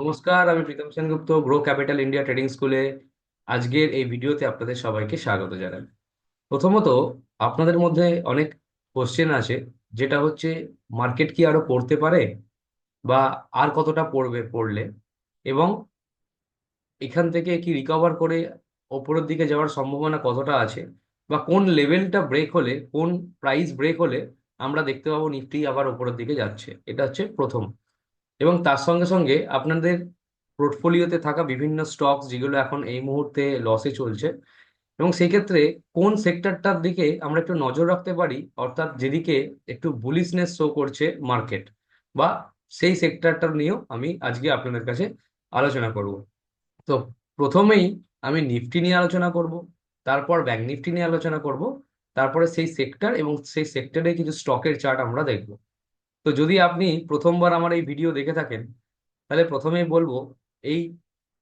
নমস্কার, আমি Pritam Sengupta grow capital India trading স্কুলে। আজকের এই ভিডিওতে আপনাদের সবাইকে স্বাগত জানাই। প্রথমত, আপনাদের মধ্যে অনেক কোশ্চেন আছে যেটা হচ্ছে মার্কেট কি আরও পড়তে পারে? বা আর কতটা পড়বে পড়লে? এবং এখান থেকে কি রিকভার করে ওপরের দিকে যাওয়ার সম্ভাবনা কতটা আছে? বা কোন লেভেলটা ব্রেক হলে, কোন প্রাইস ব্রেক হলে আমরা দেখতে পাবো নিফটি আবার ওপরের দিকে যাচ্ছে? এটা হচ্ছে প্রথম। এবং তার সঙ্গে সঙ্গে আপনাদের পোর্টফোলিওতে থাকা বিভিন্ন স্টকস যেগুলো এখন এই মুহূর্তে লসে চলছে এবং সেই ক্ষেত্রে কোন সেক্টরটার দিকে আমরা একটু নজর রাখতে পারি, অর্থাৎ যেদিকে একটু বুলিশনেস শো করছে মার্কেট বা সেই সেক্টরটা নিয়েও আমি আজকে আপনাদের কাছে আলোচনা করব। তো প্রথমেই আমি নিফটি নিয়ে আলোচনা করব, তারপর ব্যাংক নিফটি নিয়ে আলোচনা করব, তারপরে সেই সেক্টর এবং সেই সেক্টরে কিছু স্টকের চার্ট আমরা দেখব। তো যদি আপনি প্রথমবার আমার এই ভিডিও দেখে থাকেন, তাহলে প্রথমেই বলব, এই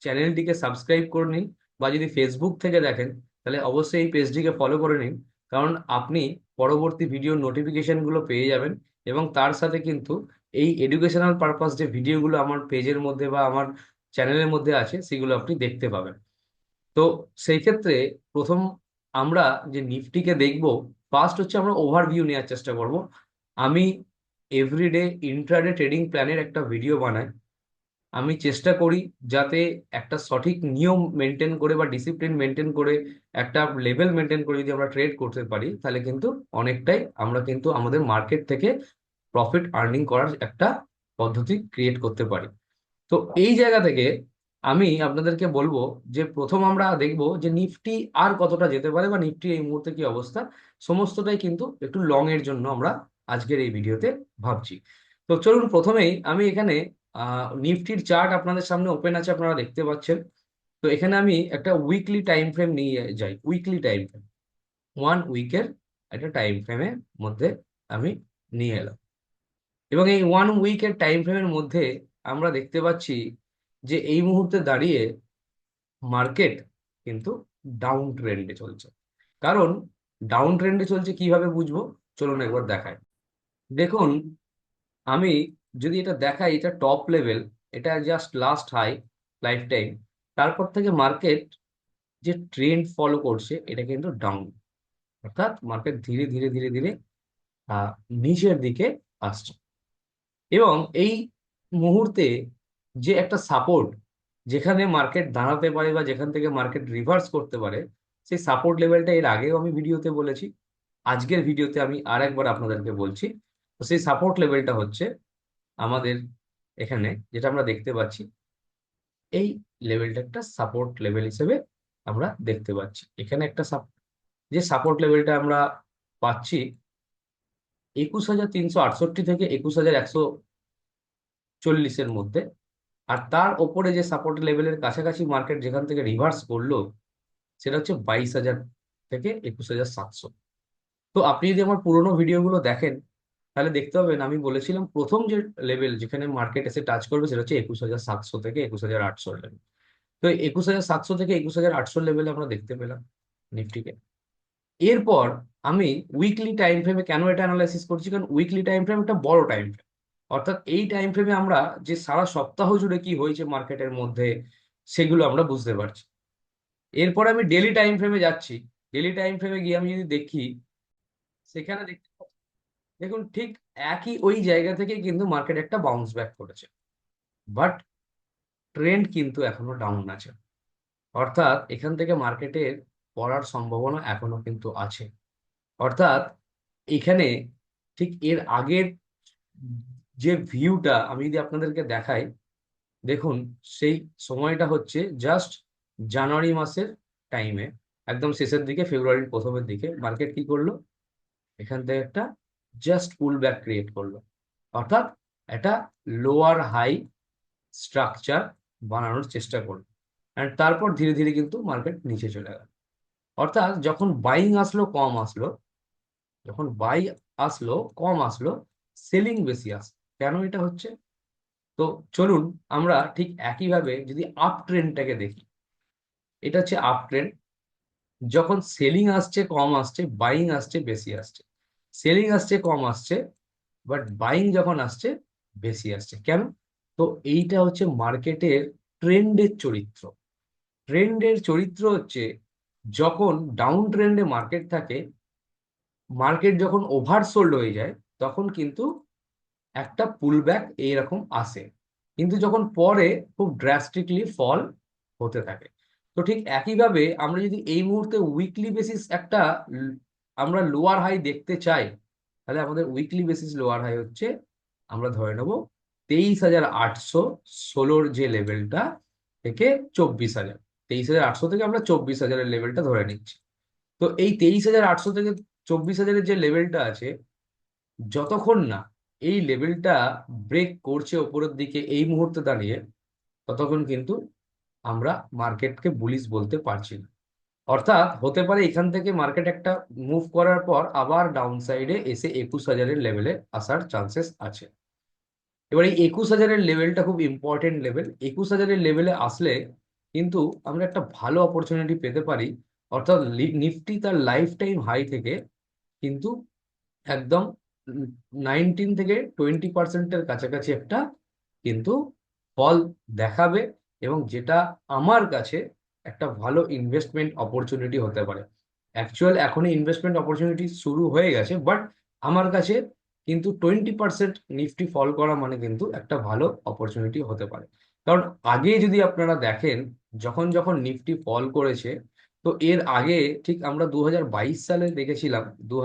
চ্যানেলটিকে সাবস্ক্রাইব করে নিন বা যদি ফেসবুক থেকে দেখেন, তাহলে অবশ্যই এই পেজটিকে ফলো করে নিন। কারণ আপনি পরবর্তী ভিডিওর নোটিফিকেশনগুলো পেয়ে যাবেন এবং তার সাথে কিন্তু এই এডুকেশনাল পারপাস যে ভিডিওগুলো আমার পেজের মধ্যে বা আমার চ্যানেলের মধ্যে আছে, সেগুলো আপনি দেখতে পাবেন। তো সেই ক্ষেত্রে প্রথম আমরা যে নিফটিকে দেখব ফার্স্ট হচ্ছে আমরা ওভারভিউ নেওয়ার চেষ্টা করব। আমি এভরিডে ইন্ট্রাডে ট্রেডিং প্ল্যানের একটা ভিডিও বানাই। আমি চেষ্টা করি যাতে একটা সঠিক নিয়ম মেনটেন করে বা ডিসিপ্লিন মেনটেন করে একটা লেভেল মেনটেন করে যদি আমরা ট্রেড করতে পারি, তাহলে কিন্তু অনেকটাই আমরা কিন্তু আমাদের মার্কেট থেকে প্রফিট আর্নিং করার একটা পদ্ধতি ক্রিয়েট করতে পারি। তো এই জায়গা থেকে আমি আপনাদেরকে বলব যে প্রথম আমরা দেখব যে নিফটি আর কতটা যেতে পারে বা নিফটি এই মুহূর্তে কি অবস্থা, সমস্তটাই কিন্তু একটু লং এর জন্য আমরা আজকের এই ভিডিওতে ভাবছি। তো চলুন প্রথমেই আমি এখানে নিফটির চার্ট আপনাদের সামনে ওপেন আছে, আপনারা দেখতে পাচ্ছেন। তো এখানে আমি একটা উইকলি টাইম ফ্রেম নিয়ে যাই উইকলি টাইম ফ্রেম ওয়ান উইকের একটা টাইম ফ্রেমের মধ্যে আমি নিয়ে এলাম। এবং এই ওয়ান উইকের টাইম ফ্রেমের মধ্যে আমরা দেখতে পাচ্ছি যে এই মুহূর্তে দাঁড়িয়ে মার্কেট কিন্তু ডাউন ট্রেন্ডে চলছে। কারণ ডাউন ট্রেন্ডে চলছে কীভাবে বুঝব? চলুন একবার দেখাই। দেখুন, আমি যদি এটা দেখাই, এটা টপ লেভেল এটা just last high life time তারপর থেকে মার্কেট যে ট্রেন্ড ফলো করছে, এটা কিন্তু ডাউন অর্থাৎ মার্কেট ধীরে ধীরে ধীরে ধীরে নিচের দিকে আসছে। এবং এই মুহূর্তে যে একটা সাপোর্ট যেখানে মার্কেট দাঁড়াতে পারে বা যেখান থেকে মার্কেট রিভার্স করতে পারে, সেই সাপোর্ট লেভেলটা এর আগেও আমি ভিডিওতে বলেছি। আজকের ভিডিওতে আমি আর একবার আপনাদেরকে বলছি তো সেই সাপোর্ট লেভেলটা হচ্ছে আমাদের এখানে, যেটা আমরা দেখতে পাচ্ছি, এই লেভেলটা একটা সাপোর্ট লেভেল হিসেবে আমরা দেখতে পাচ্ছি। এখানে একটা যে সাপোর্ট লেভেলটা আমরা পাচ্ছি একুশ হাজার তিনশো আটষট্টি থেকে একুশ হাজার একশো চল্লিশের মধ্যে। আর তার ওপরে যে সাপোর্ট লেভেলের কাছাকাছি মার্কেট যেখান থেকে রিভার্স করল, সেটা হচ্ছে বাইশ হাজার থেকে একুশ হাজার সাতশো। তো আপনি যদি আমার পুরোনো ভিডিওগুলো দেখেন তাহলে দেখতে পাবেন আমি বলেছিলাম প্রথম যে লেভেল যেখানে মার্কেট এসে টাচ করবে সেটা হচ্ছে একুশ হাজার সাতশো থেকে একুশ হাজার আটশো লেভেল তো একুশ হাজার সাতশো থেকে একুশ হাজার আটশো লেভেলে আমরা দেখতে পেলাম নিফটিকে। এরপর আমি উইকলি টাইম ফ্রেমে কেন এটা অ্যানালাইসিস করছি? কারণ উইকলি টাইম ফ্রেম একটা বড় টাইম ফ্রেম অর্থাৎ এই টাইম ফ্রেমে আমরা যে সারা সপ্তাহ জুড়ে কি হয়েছে মার্কেটের মধ্যে সেগুলো আমরা বুঝতে পারছি। এরপর আমি ডেলি টাইম ফ্রেমে যাচ্ছি। ডেলি টাইম ফ্রেমে গিয়ে আমি যদি দেখি, সেখানে পাচ্ছি দেখুন, ঠিক একই ওই জায়গা থেকে কিন্তু মার্কেট একটা বাউন্স ব্যাক করেছে। বাট ট্রেন্ড কিন্তু এখনও ডাউন আছে। অর্থাৎ এখান থেকে মার্কেটের পড়ার সম্ভাবনা এখনও কিন্তু আছে। অর্থাৎ এখানে ঠিক এর আগের যে ভিউটা আমি যদি আপনাদেরকে দেখাই, দেখুন, সেই সময়টা হচ্ছে জাস্ট জানুয়ারি মাসের টাইমে একদম শেষের দিকে ফেব্রুয়ারির প্রথমের দিকে মার্কেট কি করল? এখান থেকে একটা জাস্ট পুল ব্যাক ক্রিয়েট করল অর্থাৎ একটা লোয়ার হাই স্ট্রাকচার বানানোর চেষ্টা করল অ্যান্ড তারপর ধীরে ধীরে কিন্তু মার্কেট নিচে চলে গেল। অর্থাৎ যখন বাইং আসলো, কম আসলো, যখন বাই আসলো, কম আসলো সেলিং বেশি আসলো। কেন এটা হচ্ছে? তো চলুন আমরা ঠিক একইভাবে যদি আপ ট্রেন্ডটাকে দেখি। এটা হচ্ছে আপ ট্রেন্ড যখন সেলিং আসছে, কম আসছে বাইং আসছে, বেশি আসছে। সেলিং আসছে, কম আসছে বাট বাইং যখন আসছে, বেশি আসছে। কেন? তো এইটা হচ্ছে মার্কেটের ট্রেন্ডের চরিত্র। ট্রেন্ডের চরিত্র হচ্ছে, যখন ডাউন ট্রেন্ডে মার্কেট থাকে মার্কেট যখন ওভারসোল্ড হয়ে যায়, তখন কিন্তু একটা পুল পুলব্যাক এইরকম আসে। কিন্তু যখন পরে খুব ড্রাস্টিকলি ফল হতে থাকে। তো ঠিক একইভাবে আমরা যদি এই মুহূর্তে উইকলি বেসিস একটা আমরা লোয়ার হাই দেখতে চাই, তাহলে আমাদের উইকলি বেসিস লোয়ার হাই হচ্ছে, আমরা ধরে নেব তেইশ হাজার আটশো ষোলোর যে লেভেলটা থেকে চব্বিশ হাজার। তেইশ হাজার আটশো থেকে আমরা চব্বিশ হাজারের লেভেলটা ধরে নিচ্ছি। তো এই তেইশ হাজার আটশো থেকে চব্বিশ হাজারের যে লেভেলটা আছে, যতক্ষণ না এই লেভেলটা ব্রেক করছে ওপরের দিকে এই মুহূর্তে দাঁড়িয়ে, ততক্ষণ কিন্তু আমরা মার্কেটকে বুলিশ বলতে পারছি না। অর্থাৎ হতে পারে এখান থেকে মার্কেট একটা মুভ করার পর আবার ডাউন সাইডে এসে একুশ হাজারের লেভেলে আসার চান্সেস আছে। এবার এই একুশ হাজারের লেভেলটা খুব ইম্পর্টেন্ট লেভেল একুশ হাজারের লেভেলে আসলে কিন্তু আমরা একটা ভালো অপরচুনিটি পেতে পারি। অর্থাৎ নিফটি তার লাইফ টাইম হাই থেকে কিন্তু একদম নাইনটিন থেকে টোয়েন্টি পার্সেন্টের কাছাকাছি একটা কিন্তু ফল দেখাবে এবং যেটা আমার কাছে একটা ভালো ইনভেস্টমেন্ট অপরচুনিটি হতে পারে। অ্যাকচুয়াল এখনই ইনভেস্টমেন্ট অপরচুনিটি শুরু হয়ে গেছে বাট আমার কাছে কিন্তু টোয়েন্টি পার্সেন্ট নিফটি ফল করা মানে কিন্তু একটা ভালো অপরচুনিটি হতে পারে। কারণ আগে যদি আপনারা দেখেন, যখন যখন নিফটি ফল করেছে, তো এর আগে ঠিক আমরা দু হাজার বাইশ সালে দেখেছিলাম দু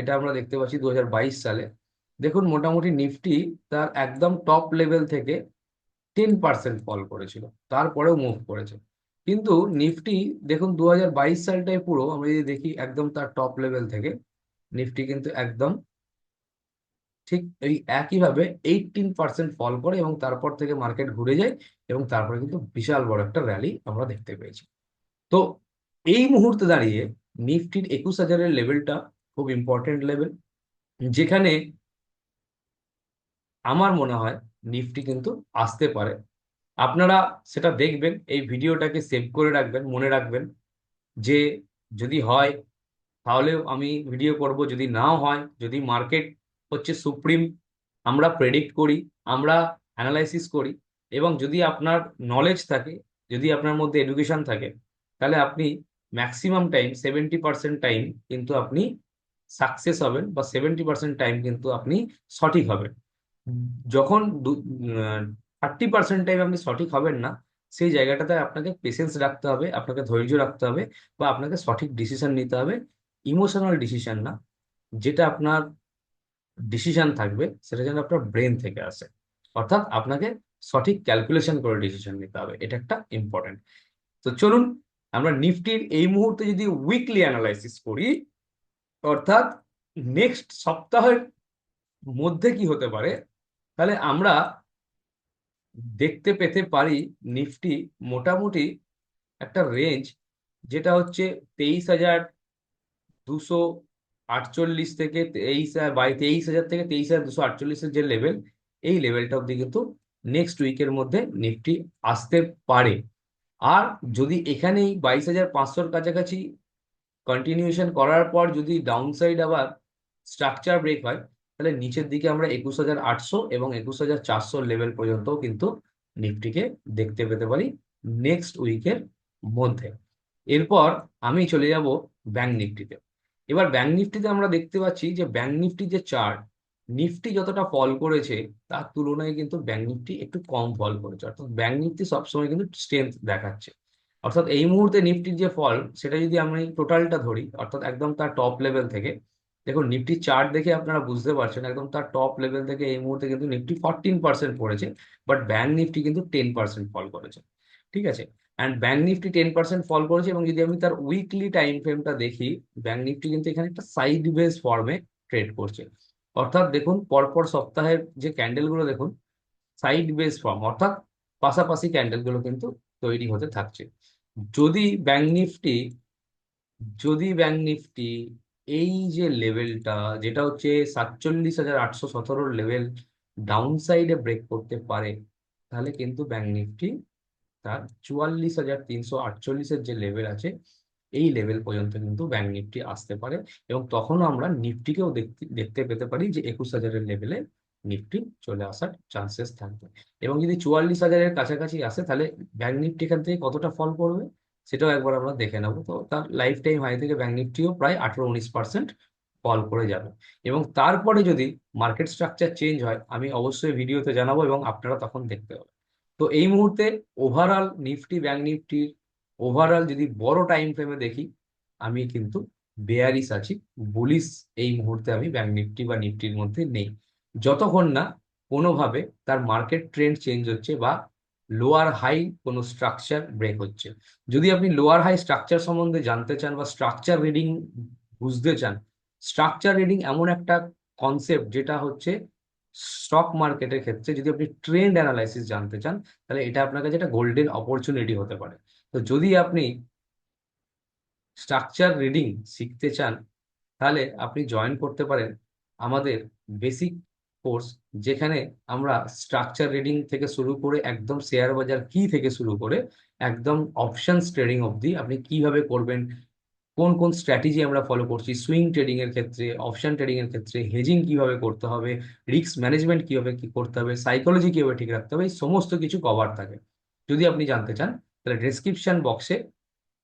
এটা আমরা দেখতে পাচ্ছি দু হাজার বাইশ সালে। দেখুন মোটামুটি নিফটি তার একদম টপ লেভেল থেকে টেন পার্সেন্ট ফল করেছিল, তারপরেও মুভ করেছে। কিন্তু নিফটি, দেখুন দু সালটায় পুরো আমরা যদি দেখি একদম তার টপ লেভেল থেকে, নিফটি কিন্তু একদম ঠিক এই একইভাবে এইটিন পার্সেন্ট ফল করে এবং তারপর থেকে মার্কেট ঘুরে যায় এবং তারপরে কিন্তু বিশাল বড় একটা র্যালি আমরা দেখতে পেয়েছি। তো এই মুহূর্তে দাঁড়িয়ে নিফটির একুশ হাজারের লেভেলটা খুব ইম্পর্টেন্ট লেভেল যেখানে আমার মনে হয় নিফটি কিন্তু আসতে পারে। আপনারা সেটা দেখবেন, এই ভিডিওটাকে সেভ করে রাখবেন, মনে রাখবেন যে যদি হয়, তাহলেও আমি ভিডিও করব, যদি নাও হয়, যদি মার্কেট হচ্ছে সুপ্রিম, আমরা প্রেডিক্ট করি, আমরা অ্যানালাইসিস করি এবং যদি আপনার নলেজ থাকে, যদি আপনার মধ্যে এডুকেশন থাকে, তাহলে আপনি maximum time seventy percent time কিন্তু আপনি সাকসেস হবেন বা সেভেন্টি পার্সেন্ট টাইম কিন্তু আপনি সঠিক হবেন। যখন থার্টি পার্সেন্ট টাইম আপনি সঠিক হবেন না, সেই জায়গাটাতে আপনাকে পেশেন্স রাখতে হবে, আপনাকে ধৈর্য রাখতে হবে বা আপনাকে সঠিক ডিসিশন নিতে হবে। ইমোশনাল ডিসিশন না, যেটা আপনার ডিসিশন থাকবে, সেটা যেন আপনার ব্রেন থেকে আসে। অর্থাৎ আপনাকে সঠিক ক্যালকুলেশন করে ডিসিশন নিতে হবে, এটা একটা ইম্পর্টেন্ট তো চলুন, আমরা নিফটির এই মুহূর্তে যদি উইকলি অ্যানালাইসিস করি, অর্থাৎ নেক্সট সপ্তাহের মধ্যে কি হতে পারে? তাহলে আমরা দেখতে পেতে পারি নিফটি মোটামুটি একটা রেঞ্জ যেটা হচ্ছে তেইশ হাজার দুশো আটচল্লিশ থেকে তেইশ বাই তেইশ হাজার থেকে তেইশ হাজার দুশো আটচল্লিশের যে লেভেল এই লেভেলটা অবধি কিন্তু নেক্সট উইকের মধ্যে নিফটি আসতে পারে। আর যদি এখানেই বাইশ হাজার পাঁচশোর কাছাকাছি কন্টিনিউশন করার পর যদি ডাউন সাইড আবার স্ট্রাকচার ব্রেক হয় তাহলে নিচের দিকে আমরা একুশ হাজার আটশো এবং একুশ হাজার চারশো লেভেল পর্যন্তও কিন্তু নিফটিকে দেখতে পেতে পারি নেক্সট উইকের মধ্যে। এরপর আমি চলে যাব ব্যাংক নিফটিতে এবার ব্যাংক নিফটিতে আমরা দেখতে পাচ্ছি যে ব্যাংক নিফটির যে চার্ট নিফটি যতটা ফল করেছে, তার তুলনায় কিন্তু ব্যাংক নিফটি একটু কম ফল করেছে। অর্থাৎ ব্যাংক নিফটি সবসময় কিন্তু স্ট্রেংথ দেখাচ্ছে। অর্থাৎ এই মুহূর্তে নিফটির যে ফল সেটা যদি আমি টোটালটা ধরি, অর্থাৎ একদম তার টপ লেভেল থেকে দেখুন নিফটির চার্ট দেখে আপনারা বুঝতে পারছেন, একদম তার টপ লেভেল থেকে এই মুহূর্তে কিন্তু নিফটি ফরটিন পার্সেন্ট পড়েছে বাট ব্যাঙ্ক নিফটি কিন্তু টেন পার্সেন্ট ফল করেছে, ঠিক আছে? And bank Nifty ten percent fall করেছে, এবং যদি আমি তার উইকলি টাইম ফ্রেমটা দেখি ব্যাঙ্ক নিফটি কিন্তু এখানে একটা সাইড বেস ফর্মে ট্রেড করছে। অর্থাৎ দেখুন, পরপর সপ্তাহের যে ক্যান্ডেলগুলো দেখুন সাইড বেস ফর্ম অর্থাৎ পাশাপাশি ক্যান্ডেলগুলো কিন্তু তৈরি হতে থাকছে। যদি ব্যাঙ্ক নিফটি যদি ব্যাঙ্ক নিফটি এই যে লেভেলটা যেটা হচ্ছে সাতচল্লিশ হাজার আটশো সতেরোর লেভেল ডাউন সাইডে ব্রেক করতে পারে, তাহলে কিন্তু ব্যাংক নিফটি তার চুয়াল্লিশ হাজার তিনশো আটচল্লিশের যে লেভেল আছে, এই লেভেল পর্যন্ত কিন্তু ব্যাংক নিফটি আসতে পারে। এবং তখনও আমরা নিফটিকেও দেখতে দেখতে পেতে পারি যে একুশ হাজারের লেভেলে নিফটি চলে আসার চান্সেস থাকবে। এবং যদি চুয়াল্লিশ হাজারের কাছাকাছি আসে, তাহলে ব্যাংক নিফটি এখান থেকে কতটা ফল করবে? সেটাও একবার আমরা দেখে নেব। তো তার লাইফ টাইম হাই থেকে ব্যাংক নিফটিও প্রায় আঠারো উনিশ পার্সেন্ট ফল করে যাবে। এবং তারপরে যদি মার্কেট স্ট্রাকচার চেঞ্জ হয়, আমি অবশ্যই ভিডিওতে জানাব এবং আপনারা তখন দেখতে পাবেন। তো এই মুহূর্তে ওভারঅল নিফটি ব্যাংক নিফটির ওভারঅল যদি বড় টাইম ফ্রেমে দেখি, আমি কিন্তু বেয়ারিস আছি বুলিশ এই মুহূর্তে আমি ব্যাংক নিফটি বা নিফটির মধ্যে নেই। যতক্ষণ না কোনোভাবে তার মার্কেট ট্রেন্ড চেঞ্জ হচ্ছে বা লোয়ার হাই কোনো স্ট্রাকচার ব্রেক হচ্ছে। যদি আপনি লোয়ার হাই স্ট্রাকচার সম্বন্ধে জানতে চান বা স্ট্রাকচার রিডিং বুঝতে চান স্ট্রাকচার রিডিং এমন একটা কনসেপ্ট যেটা হচ্ছে স্টক মার্কেটের ক্ষেত্রে যদি আপনি ট্রেন্ড অ্যানালাইসিস জানতে চান, তাহলে এটা আপনার কাছে একটা গোল্ডেন অপরচুনিটি হতে পারে। তো যদি আপনি স্ট্রাকচার রিডিং শিখতে চান, তাহলে আপনি জয়েন করতে পারেন আমাদের বেসিক কোর্স যেখানে আমরা স্ট্রাকচার রিডিং থেকে শুরু করে একদম শেয়ার বাজার কি থেকে শুরু করে একদম অপশনস ট্রেডিং অবধি আপনি কীভাবে করবেন, কোন কোন স্ট্র্যাটেজি আমরা ফলো করছি সুইং ট্রেডিং এর ক্ষেত্রে অপশন ট্রেডিং এর ক্ষেত্রে হেজিং কীভাবে করতে হবে রিস্ক ম্যানেজমেন্ট কীভাবে কি করতে হবে সাইকোলজি কীভাবে ঠিক রাখতে হবে, এই সমস্ত কিছু কভার থাকে। যদি আপনি জানতে চান, তাহলে ডেসক্রিপশন বক্সে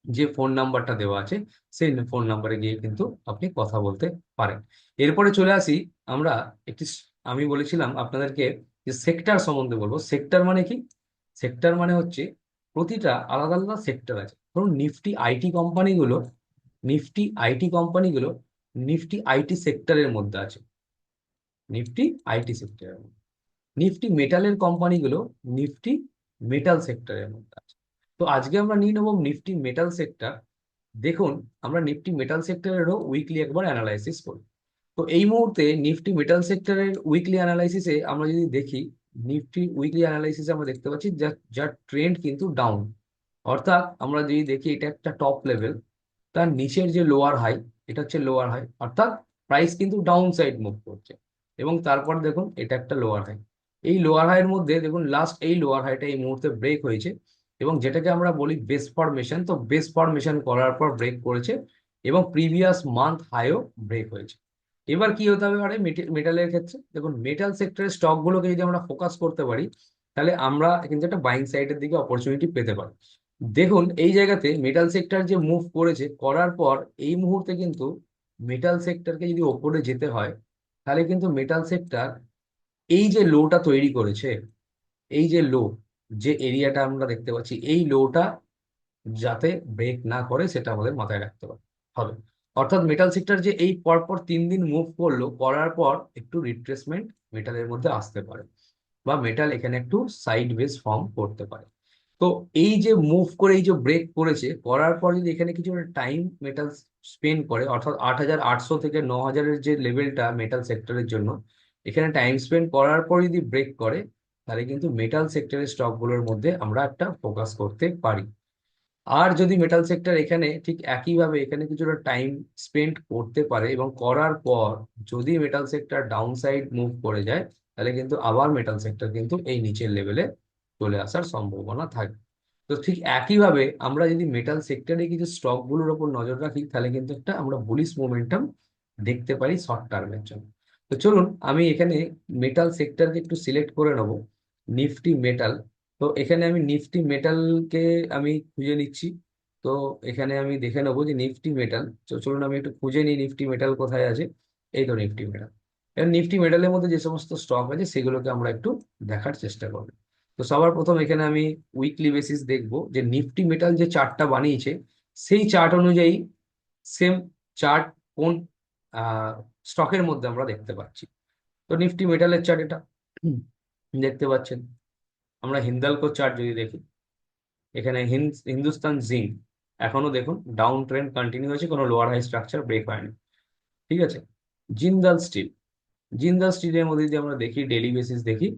যে ফোন নাম্বারটা দেওয়া আছে, সেই ফোন নাম্বারে গিয়ে কিন্তু আপনি কথা বলতে পারেন। এরপরে চলে আসি আমরা একটি আমি বলেছিলাম আপনাদেরকে যে সেক্টর সম্বন্ধে বলব। সেক্টর মানে কি? সেক্টর মানে হচ্ছে প্রতিটা আলাদা আলাদা সেক্টর আছে। ধরুন নিফটি আইটি কোম্পানিগুলো নিফটি আইটি কোম্পানিগুলো নিফটি আইটি সেক্টরের মধ্যে আছে। নিফটি আইটি সেক্টরের মধ্যে। নিফটি মেটালের কোম্পানিগুলো নিফটি মেটাল সেক্টরের মধ্যে আছে। তো আজকে আমরা নিয়ে নেব নিফটি মেটাল সেক্টর দেখুন, আমরা নিফটি মেটাল সেক্টরেরও উইকলি একবার অ্যানালাইসিস করি। তো এই মুহূর্তে নিফটি মেটাল সেক্টরের উইকলি অ্যানালাইসিসে আমরা যদি দেখি, নিফটি উইকলি অ্যানালাইসিসে আমরা দেখতে পাচ্ছি যা, যার ট্রেন্ড কিন্তু ডাউন অর্থাৎ আমরা যদি দেখি এটা একটা টপ লেভেল তার নিচের যে লোয়ার হাই এটা হচ্ছে লোয়ার হাই অর্থাৎ প্রাইস কিন্তু ডাউন সাইড মুভ করছে। এবং তারপর দেখুন এটা একটা লোয়ার হাই এই লোয়ার হাইয়ের মধ্যে দেখুন লাস্ট এই লোয়ার হাইটা এই মুহূর্তে ব্রেক হয়েছে এবং যেটাকে আমরা বলি বেস ফরমেশন তো বেস ফরমেশন করার পর ব্রেক করেছে এবং প্রিভিয়াস মান্থ হাইও ব্রেক হয়েছে। এবার কি হতে হবে পারে মেটালের ক্ষেত্রে, দেখুন মেটাল সেক্টরের স্টকগুলোকে যদি আমরা ফোকাস করতে পারি, তাহলে আমরা কিন্তু একটা বাইং সাইডের দিকে অপরচুনিটি পেতে পারি দেখুন, এই জায়গাতে মেটাল সেক্টর যে মুভ করেছে, করার পর এই মুহূর্তে কিন্তু মেটাল সেক্টরকে যদি ওপরে যেতে হয়, তাহলে কিন্তু মেটাল সেক্টর এই যে লোটা তৈরি করেছে, এই যে লো যে এরিয়াটা আমরা দেখতে পাচ্ছি, এই লোটা যাতে ব্রেক না করে, সেটা আমাদের মাথায় রাখতে হবে। অর্থাৎ মেটাল সেক্টর যে এই পরপর তিন দিন মুভ করল, করার পর একটু রিট্রেসমেন্ট মেটালের মধ্যে আসতে পারে বা মেটাল এখানে একটু সাইড বেস ফর্ম করতে পারে। তো এই যে মুভ করে, এই যে ব্রেক করেছে, করার পর যদি এখানে কিছু টাইম মেটাল স্পেন্ড করে, অর্থাৎ আট হাজার আটশো থেকে ন হাজারের যে লেভেলটা মেটাল সেক্টরের জন্য, এখানে টাইম স্পেন্ড করার পর যদি ব্রেক করে, তাহলে কিন্তু মেটাল সেক্টরের স্টকগুলোর মধ্যে আমরা একটা ফোকাস করতে পারি। আর যদি মেটাল সেক্টর এখানে ঠিক একইভাবে এখানে কিছুটা টাইম স্পেন্ড করতে পারে এবং করার পর যদি metal sector down side move করে যায়, তাহলে কিন্তু আবার মেটাল সেক্টর কিন্তু এই নিচের লেভেলে চলে আসার সম্ভাবনা থাকে তো ঠিক একইভাবে আমরা যদি মেটাল সেক্টরে কিছু স্টকগুলোর ওপর নজর রাখি, তাহলে কিন্তু একটা আমরা বুলিশ মোমেন্টাম দেখতে পারি শর্ট টার্মের জন্য। তো চলুন, আমি এখানে মেটাল সেক্টরকে একটু সিলেক্ট করে নেব। নিফটি মেটাল তো এখানে আমি নিফটি মেটালকে আমি খুঁজে নিচ্ছি। তো এখানে আমি দেখে নেব যে নিফটি মেটাল চলুন আমি একটু খুঁজে নিই নিফটি মেটাল কোথায় আছে। এই তো নিফটি মেটাল এবার নিফটি মেটালের মধ্যে যে সমস্ত স্টক আছে, সেগুলোকে আমরা একটু দেখার চেষ্টা করব। তো সবার প্রথম এখানে আমি উইকলি বেসিস দেখব যে নিফটি মেটাল যে চার্টটা বানিয়েছে, সেই চার্ট অনুযায়ী সেম চার্ট কোন স্টকের মধ্যে আমরা দেখতে পাচ্ছি। তো নিফটি মেটালের চার্ট এটা দেখতে পাচ্ছেন। আমরা হিন্দালকো চার্ট যদি দেখি, এখানে হিন্দুস্তান জিঙ্ক এখনও দেখুন ডাউন ট্রেন্ড কন্টিনিউ হয়েছে, কোনো লোয়ার হাই স্ট্রাকচার ব্রেক হয়নি, ঠিক আছে? জিন্দাল স্টিল, জিন্দাল স্টিলের মধ্যে যদি আমরা দেখি ডেলি বেসিস দেখি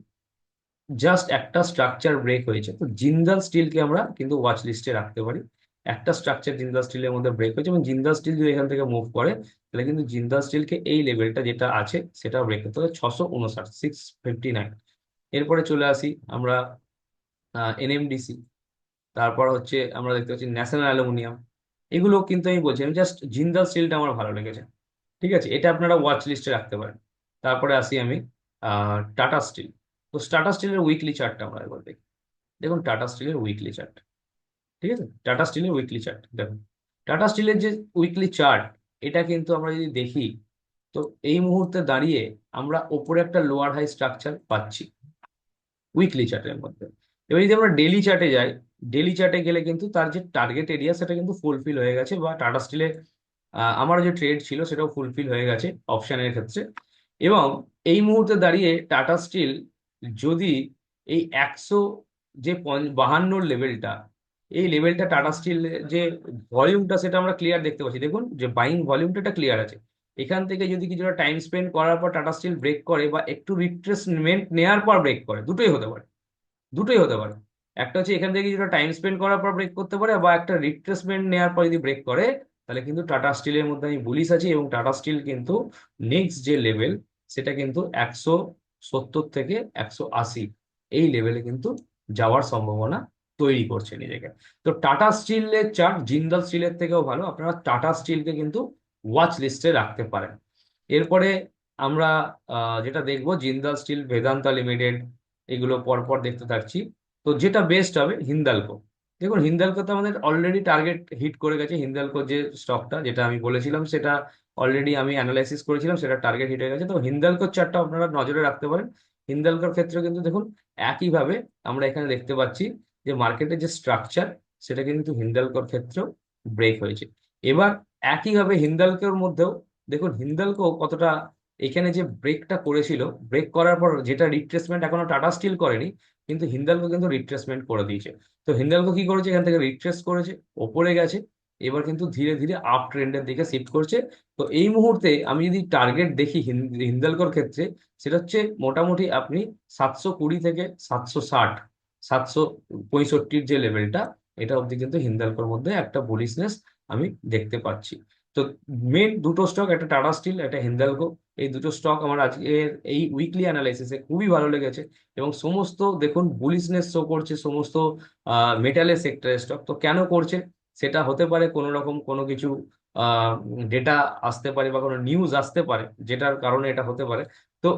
জাস্ট একটা স্ট্রাকচার ব্রেক হয়েছে, তো জিন্দাল স্টিলকে আমরা কিন্তু ওয়াচ লিস্টে রাখতে পারি, একটা স্ট্রাকচার জিন্দাল স্টিলের মধ্যে ব্রেক হয়েছে, এবং জিন্দাল স্টিল যদি এখান থেকে মুভ করে, তাহলে কিন্তু জিন্দাল স্টিলকে এই লেভেলটা যেটা আছে, সেটা ব্রেক করতে হবে ছশো উনষাট সিক্স ফিফটি নাইন এরপরে চলে আসি আমরা এনএমডিসি তারপর হচ্ছে আমরা দেখতে পাচ্ছি ন্যাশনাল অ্যালুমিনিয়াম এগুলো কিন্তু আমি বলছি, আমি জাস্ট জিন্দাল স্টিলটা আমার ভালো লেগেছে। ঠিক আছে? এটা আপনারা ওয়াচ লিস্টে রাখতে পারেন। তারপরে আসি আমি টাটা স্টিল তো টাটা স্টিলের উইকলি চার্টটা আমরা একবার দেখি। দেখুন টাটা স্টিলের উইকলি চার্ট ঠিক আছে? টাটা স্টিলের উইকলি চার্ট দেখুন। টাটা স্টিলের যে উইকলি চার্ট এটা কিন্তু আমরা যদি দেখি, তো এই মুহূর্তে দাঁড়িয়ে আমরা ওপরে একটা লোয়ার হাই স্ট্রাকচার পাচ্ছি। উইকলি চার্টের মধ্যে। এবার যদি আমরা ডেলি চার্টে যাই ডেলি চার্টে গেলে কিন্তু তার যে টার্গেট এরিয়া সেটা কিন্তু ফুলফিল হয়ে গেছে বা টাটা স্টিলে আমার যে ট্রেড ছিল সেটাও ফুলফিল হয়ে গেছে অপশনের ক্ষেত্রে। এবং এই মুহূর্তে দাঁড়িয়ে টাটা স্টিল যদি এই একশো যে বাহান্নর লেভেলটা এই লেভেলটা টাটা স্টিল যে ভলিউমটা সেটা আমরা ক্লিয়ার দেখতে পাচ্ছি। দেখুন যে বাইং ভলিউমটা ক্লিয়ার আছে। এখান থেকে যদি কিছুটা টাইম স্পেন্ড করার পর টাটা স্টিল ব্রেক করে বা একটু রিট্রেসমেন্ট নেওয়ার পর ব্রেক করে, দুটোই হতে পারে। দুটোই হতে পারে। একটা হচ্ছে এখান থেকে কিছুটা টাইম স্পেন্ড করার পর ব্রেক করতে পারে বা একটা রিট্রেসমেন্ট নেওয়ার পর যদি ব্রেক করে, তাহলে কিন্তু টাটা স্টিলের মধ্যে আমি বুলিশ আছি এবং টাটা স্টিল কিন্তু নেক্সট যে লেভেল সেটা কিন্তু একশো সত্তর থেকে একশো আশি এই লেভেলে কিন্তু যাওয়ার সম্ভাবনা তৈরি করছে নিজেকে। তো টাটা স্টিলের চার্ট জিন্দাল স্টিলের থেকেও ভালো। আপনারা টাটা স্টিলকে কিন্তু ওয়াচ লিস্টে রাখতে পারেন। এরপরে আমরা যেটা দেখব, জিন্দাল স্টিল, বেদান্তা লিমিটেড, এগুলো পরপর দেখতে থাকছি। তো যেটা বেস্ট হবে, হিন্দালকো। দেখুন হিন্দালকো তো আমাদের অলরেডি টার্গেট হিট করে গেছে। হিন্দালকো যে স্টকটা যেটা আমি বলেছিলাম, সেটা অলরেডি আমি অ্যানালাইসিস করেছিলাম, সেটা টার্গেট হিট হয়ে গেছে। তো হিন্দালকোর চার্টটা আপনারা নজরে রাখতে পারেন। হিন্দালকোর ক্ষেত্রে কিন্তু দেখুন, একইভাবে আমরা এখানে দেখতে পাচ্ছি যে মার্কেটের যে স্ট্রাকচার সেটা কিন্তু হিন্দালকোর ক্ষেত্রেও ব্রেক হয়েছে। এবার একইভাবে হিন্দালকোর মধ্যেও, দেখুন হিন্দালকো কতটা এখানে যে ব্রেকটা করেছিল ব্রেক করার পর যেটা রিট্রেসমেন্ট এখনও টাটা স্টিল করেনি, কিন্তু হিন্দালকো কিন্তু রিট্রেসমেন্ট করে দিয়েছে। তো হিন্দালকো কি করেছে? এখান থেকে রিট্রেস করেছে, ওপরে গেছে, এবার কিন্তু ধীরে ধীরে আপ ট্রেন্ডের দিকে শিফট করছে। তো এই মুহূর্তে আমি যদি টার্গেট দেখি হিন্দালকোর ক্ষেত্রে, সেটা হচ্ছে মোটামুটি আপনি সাতশো কুড়ি থেকে সাতশো ষাট, সাতশো পঁয়ষট্টির যে লেভেলটা এটা অবধি কিন্তু হিন্দালকোর মধ্যে একটা বুলিশনেস আমি দেখতে পাচ্ছি। তো মেন দুটো স্টক একটা টাটা স্টিল একটা হিন্দালকো এই দুটো স্টক আমার আজকের এই উইকলি অ্যানালাইসিসে খুবই ভালো লেগেছে এবং সমস্ত, দেখুন বুলিশনেস শো করছে সমস্ত মেটালের সেক্টরের স্টক তো কেন করছে? সেটা হতে পারে কোনো রকম কোনো কিছু ডেটা আসতে পারে বা কোনো নিউজ আসতে পারে, যেটার কারণে এটা হতে পারে। তো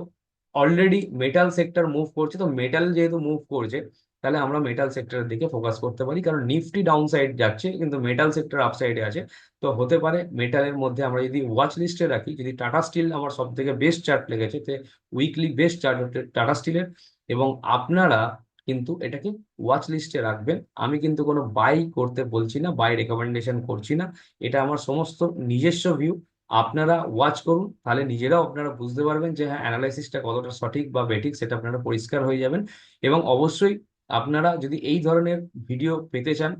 অলরেডি মেটাল সেক্টর মুভ করছে। তো মেটাল যেহেতু মুভ করছে তাহলে আমরা মেটাল সেক্টরের দিকে ফোকাস করতে পারি। কারণ নিফটি ডাউন সাইড যাচ্ছে, কিন্তু মেটাল সেক্টর আপ সাইডে আছে। তো হতে পারে মেটালের মধ্যে আমরা যদি ওয়াচ লিস্টে রাখি, যদি টাটা স্টিল আমার সব থেকে বেস্ট চার্ট লেগেছে, তে উইকলি বেস্ট চার্ট হচ্ছে টাটা স্টিলের এবং আপনারা কিন্তু এটাকে ওয়াচ লিস্টে রাখবেন। আমি কিন্তু কোনো বাই করতে বলছি না বাই রেকমেন্ডেশন করছি না। এটা আমার সমস্ত নিজস্ব ভিউ আপনারা ওয়াচ করুন, তাহলে নিজেরাও আপনারা বুঝতে পারবেন যে হ্যাঁ অ্যানালাইসিসটা কতটা সঠিক বা বেঠিক, সেটা আপনারা পরিষ্কার হয়ে যাবেন। এবং অবশ্যই আপনারা যদি এই ধরনের ভিডিও পেতে চান,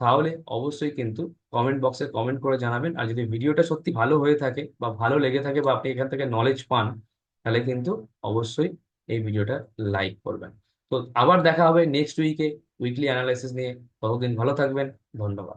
তাহলে অবশ্যই কিন্তু কমেন্ট বক্সে কমেন্ট করে জানাবেন। আর যদি ভিডিওটা সত্যি ভালো হয়ে থাকে বা ভালো লেগে থাকে বা আপনি এখান থেকে নলেজ পান, তাহলে কিন্তু অবশ্যই এই ভিডিওটা লাইক করবেন। তো আবার দেখা হবে নেক্সট উইকে উইকলি অ্যানালাইসিস নিয়ে। ততদিন ভালো থাকবেন। ধন্যবাদ।